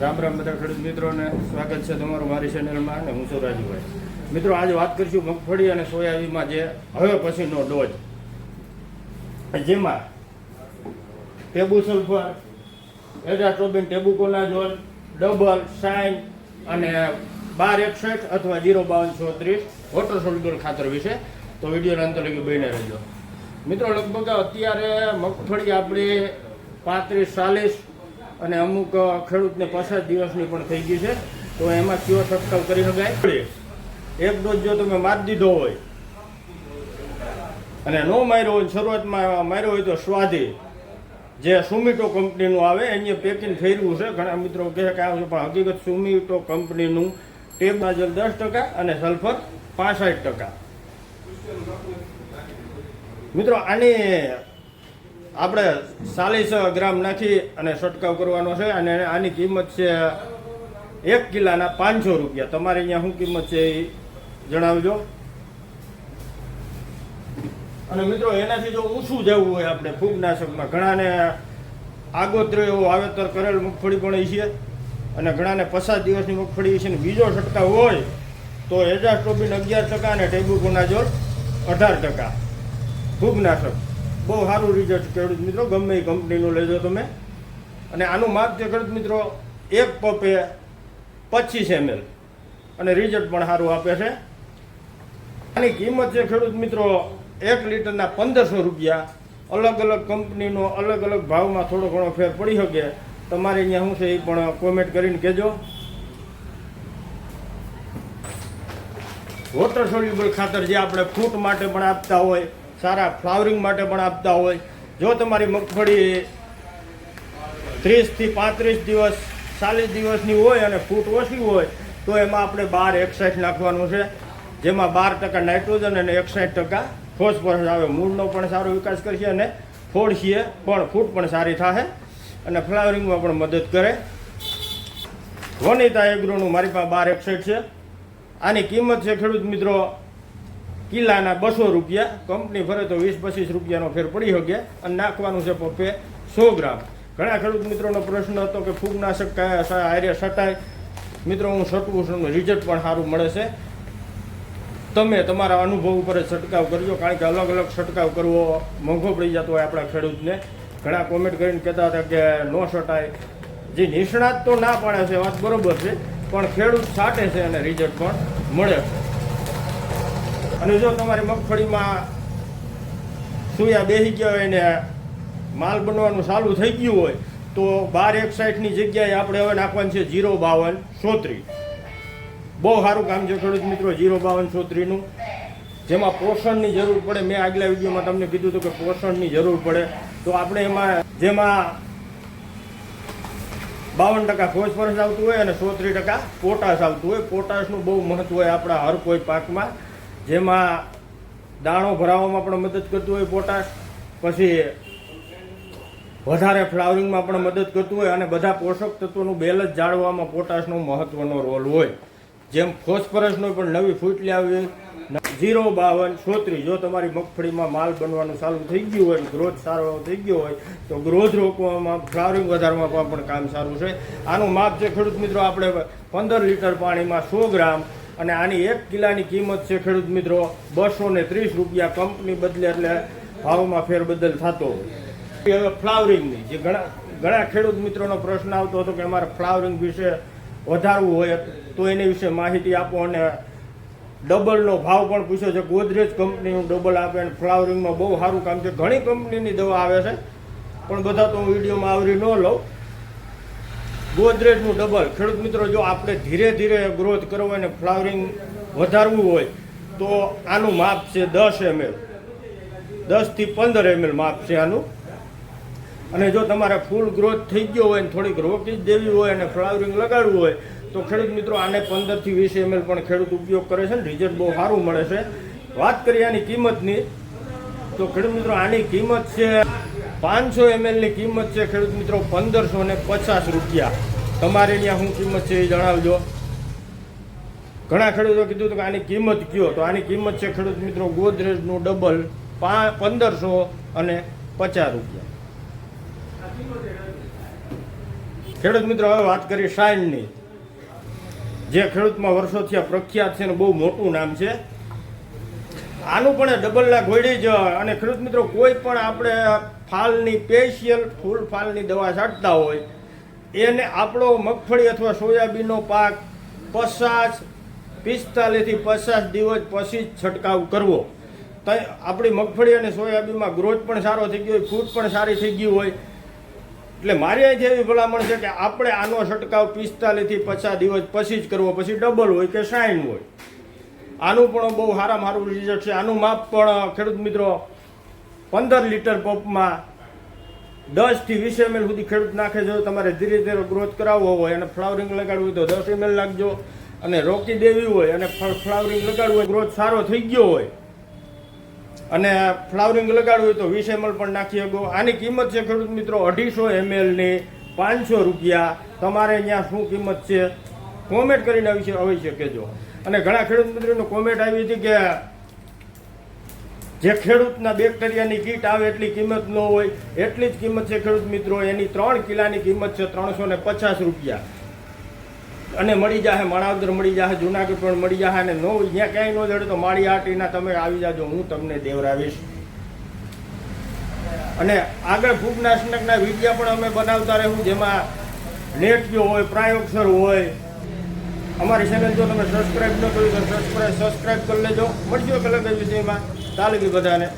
રામ રામ બધા ખેડૂત મિત્રોને સ્વાગત છે તમારું મારી ચેનલમાં અને હું છું રાજુભાઈ. મિત્રો, આજે વાત કરીશું મગફળી અને સોયાબીનમાં જે હવે પછીનો ડોઝ જેમાં ટેબુ સલ્ફર એડાટ્રોબિન ટેબુકોનાઝોલ ડબલ સાઇન અને બાર એકસઠ અથવા જીરો બાવન ચોત્રીસ વોટર સોલ્યુબલ ખાતર વિશે. તો વિડીયોના અંત લગી બહીને રહેજો. મિત્રો, લગભગ અત્યારે મગફળી આપણી પાંત્રીસ ચાલીસ અને અમુક ખેડૂતને પચાસ દિવસની પણ થઈ ગઈ છે. તો એમાં કયો છંટકાવ કરી શકાય? એક ડોઝ જો તમે મારી દીધો હોય, અને નો માર્યો હોય, શરૂઆતમાં માર્યો હોય તો સ્વાધી જે સુમિટો કંપનીનું આવે, એની પેકિંગ ફેરવું છે. ઘણા મિત્રો કહે કે આ છે પણ હકીકત સુમિટો કંપનીનું ટેબનાજલ દસ ટકા અને સલ્ફર પાસઠ ટકા. મિત્રો, આની આપણે ચાલીસ ગ્રામ નાખી અને છંટકાવ કરવાનો છે અને આની કિંમત છે એક કિલ્લાના પાંચસો રૂપિયા. તમારે અહીંયા શું કિંમત છે એ જણાવજો. અને મિત્રો, એનાથી જો ઊંચું જવું હોય આપણે ફૂગનાશકમાં. ઘણાને આગોતરો એવો વાવેતર કરેલ મગફળી પણ છે અને ઘણાને પચાસ દિવસની મગફળી છે ને બીજો છંટકાવ હોય તો એજાસ્ટ્રોબિન અગિયાર ટકા અને ટેબુકોનાઝોલ અઢાર ટકા. ફૂગનાશક. બહુ સારું રિઝલ્ટ ખેડૂત મિત્રો, ગમે એ કંપનીનું લેજો તમે. અને આનું માપ છે ખેડૂત મિત્રો, એક પપે પચીસ એમએલ અને રિઝલ્ટ પણ સારું આપે છે. આની કિંમત છે ખેડૂત મિત્રો, એક લીટરના પંદરસો રૂપિયા. અલગ અલગ કંપનીનો અલગ અલગ ભાવમાં થોડો ઘણો ફેર પડી શકે. તમારે અહીંયા શું છે એ પણ કોમેન્ટ કરીને કહેજો. વોટર સોલ્યુબલ ખાતર જે આપણે ફ્રૂટ માટે પણ આપતા હોય સારા ફ્લાવરિંગ માટે પણ આપતા હોય. જો તમારી મગફળી ત્રીસથી પાંત્રીસ દિવસ, ચાલીસ દિવસની હોય અને ફૂટ ઓછી હોય, તો એમાં આપણે બાર એકસાઠ નાખવાનું છે. જેમાં બાર ટકા નાઇટ્રોજન અને એકસાઠ ટકા ફોસ્ફરસ આવે. મૂળનો પણ સારો વિકાસ કરશે અને ફોડશીએ પણ ફૂટ પણ સારી થશે અને ફ્લાવરિંગમાં પણ મદદ કરે. વનિતા એગ્રોનું મારી પાસે બાર એકસઠ છે. આની કિંમત છે ખેડૂત મિત્રો કિલ્લાના બસો રૂપિયા, કંપની ફરે તો વીસ પચીસ રૂપિયાનો ફેર પડી શકે અને નાખવાનું છે પપ્પે સો ગ્રામ. ઘણા ખેડૂત મિત્રોનો પ્રશ્ન હતો કે ફૂગનાશક હારે સટાય? મિત્રો, હું સટવું છું રિઝલ્ટ પણ સારું મળે છે. તમે તમારા અનુભવ ઉપર જ છંટકાવ કરજો, કારણ કે અલગ અલગ છંટકાવ કરવો મોંઘો પડી જતો હોય આપણા ખેડૂતને. ઘણા કોમેન્ટ કરીને કહેતા હતા કે નો છટાય જે નિષ્ણાત તો ના પાડે છે વાત બરોબર છે, પણ ખેડૂત છાંટે છે અને રિઝલ્ટ પણ મળે છે. અને જો તમારી મગફળીમાં સુયા બેસી ગયા હોય ને માલ બનવાનું ચાલુ થઈ ગયું હોય, તો બાર એક સાઈઠની જગ્યાએ આપણે હવે નાખવાનું છે જીરો બાવન સોત્રી બહુ સારું કામ છે ખેડૂત મિત્રો, જીરો બાવન ચોત્રીનું જેમાં પોષણની જરૂર પડે. મેં આગલા વિડીયોમાં તમને કીધું હતું કે પોષણની જરૂર પડે. તો આપણે એમાં જેમાં બાવન ટકા ફોસ્ફરસ આવતું હોય અને સોત્રી ટકા પોટાશ આવતું હોય. પોટાશનું બહુ મહત્વ હોય આપણા હર કોઈ પાકમાં. જેમાં દાણો ભરાવામાં પણ મદદ કરતું હોય, પોટાશ, પછી વધારે ફ્લાવરિંગમાં પણ મદદ કરતું હોય અને બધા પોષક તત્વોનું બેલેન્સ જાળવવામાં પોટાશનો મહત્વનો રોલ હોય. જેમ ફોસ્ફરસનો પણ નવી ફૂટલી આવી ઝીરો, બાવન, છોત્રીસ. જો તમારી મગફળીમાં માલ બનવાનું ચાલુ થઈ ગયું હોય ગ્રોથ સારો થઈ ગયો હોય, તો ગ્રોથ રોકવામાં, ફ્લાવરિંગ વધારવામાં પણ કામ સારું છે. આનું માપ છે ખેડૂત મિત્રો, આપણે પંદર લીટર પાણીમાં સો ગ્રામ અને આની એક કિલાની કિંમત છે, ખેડૂત મિત્રો બસો ને ત્રીસ રૂપિયા કંપની બદલે એટલે ભાવમાં ફેરબદલ થતો હોય. હવે ફ્લાવરિંગની, જે ઘણા ઘણા ખેડૂત મિત્રોનો પ્રશ્ન આવતો હતો કે અમારે ફ્લાવરિંગ વિશે વધારવું હોય તો એની વિશે માહિતી આપો અને ડબલનો ભાવ પણ પૂછ્યો છે. ગોદરેજ કંપનીનું ડબલ આપે અને ફ્લાવરિંગમાં બહુ સારું કામ છે. ઘણી કંપનીની દવા આવે છે, પણ બધા તો હું વિડીયોમાં આવરી ન લઉં. ગોદરેજનું ડબલ ખેડૂત મિત્રો, જો આપણે ધીરે ધીરે ગ્રોથ કરવો અને ફ્લાવરિંગ વધારવું હોય, તો આનું માપ છે દસ એમએલ દસથી પંદર એમએલ માપ છે આનું. અને જો તમારે ફૂલ ગ્રોથ થઈ ગયો હોય ને થોડીક રોકી દેવી હોય અને ફ્લાવરિંગ લગાડવું હોય, તો ખેડૂત મિત્રો, આને પંદરથી વીસ એમએલ પણ ખેડૂત ઉપયોગ કરે છે ને રિઝલ્ટ બહુ સારું મળે છે. વાત કરીએ આની કિંમતની, તો ખેડૂત મિત્રો, આની કિંમત છે પાંચસો એમએલની કિંમત છે, ખેડૂત મિત્રો, પંદરસો ને પચાસ રૂપિયા. તમારે ત્યાં શું કિંમત છે એ જણાવજો. ઘણા ખેડૂતો કીધું હતું કે આની કિંમત કયો? તો આની કિંમત છે, ખેડૂત મિત્રો, ગોદરેજનું ડબલ પંદરસો અને પચાસ રૂપિયા. ખેડૂત મિત્રો, હવે વાત કરી શાઇનની જે ખેડૂતમાં વર્ષોથી આ પ્રખ્યાત છે ને બહુ મોટું નામ છે. આનું પણ ડબલ ના ઘોડી જ અને ખેડૂત મિત્રો, કોઈ પણ આપણે ફાલની સ્પેશિયલ ફૂલ ફાલની દવા છાંટતા હોય, એને આપણો મગફળી અથવા સોયાબીનનો પાક પચાસ, પિસ્તાલીસથી પચાસ દિવસ પછી જ છંટકાવ કરવો. તો આપણી મગફળી અને સોયાબીનમાં ગ્રોથ પણ સારો થઈ ગયો હોય, ફૂટ પણ સારી થઈ ગઈ હોય. એટલે મારી અહીંથી એવી ભલામણ છે કે આપણે આનો છંટકાવ પિસ્તાલીસથી પચાસ દિવસ પછી જ કરવો, પછી ડબલ હોય કે સાઈન હોય. આનું પણ બહુ સારું રિઝલ્ટ છે. આનું માપ પણ ખેડૂત મિત્રો પંદર લીટર પંપમાં દસથી વીસ એમએલ સુધી ખેડૂત નાખે જો તમારે ધીરે ધીરે ગ્રોથ કરાવવો હોય અને ફ્લાવરિંગ લગાડવું હોય તો દસ એમએલ નાખજો અને રોકી દેવી હોય અને ફ્લાવરિંગ લગાડવું હોય ગ્રોથ સારો થઈ ગયો હોય અને ફ્લાવરિંગ લગાડવું હોય તો વીસ એમએલ પણ નાખી શકો. આની કિંમત છે ખેડૂત મિત્રો અઢીસો એમએલની પાંચસો રૂપિયા. તમારે અહીંયા શું કિંમત છે? કોમેન્ટ કરીને આવી શકે જો અને ઘણા ખેડૂત મિત્રોનો કોમેન્ટ આવી હતી કે જે ખેડૂતના બેક્ટેરિયાની કીટ આવે એટલી કિંમત ન હોય, એટલી જ કિંમત છે ખેડૂત મિત્રો. એની ત્રણ કિલાની કિંમત છે ત્રણસો ને પચાસ રૂપિયા. અને મળી જાહે, માણાવદર મળી જાહે, જુનાગઢ પણ મળી જાહે અને નો અહીંયા ક્યાંય ન જડે તો માળી આટીના તમે આવી જાજો, હું તમને દેવરાવીશ. અને આગળ ફૂગનાશકના વિડીયા પણ અમે બનાવતા રહેવું, જેમાં નેટ્યો હોય પ્રાયોક્ષર હોય. અમારી ચેનલ જો તમે સબસ્ક્રાઇબ ન કર્યું તો સબસ્ક્રાઇબ સબસ્ક્રાઇબ કરી લેજો. મળજો કલર વિષયમાં. તાલગી બધાને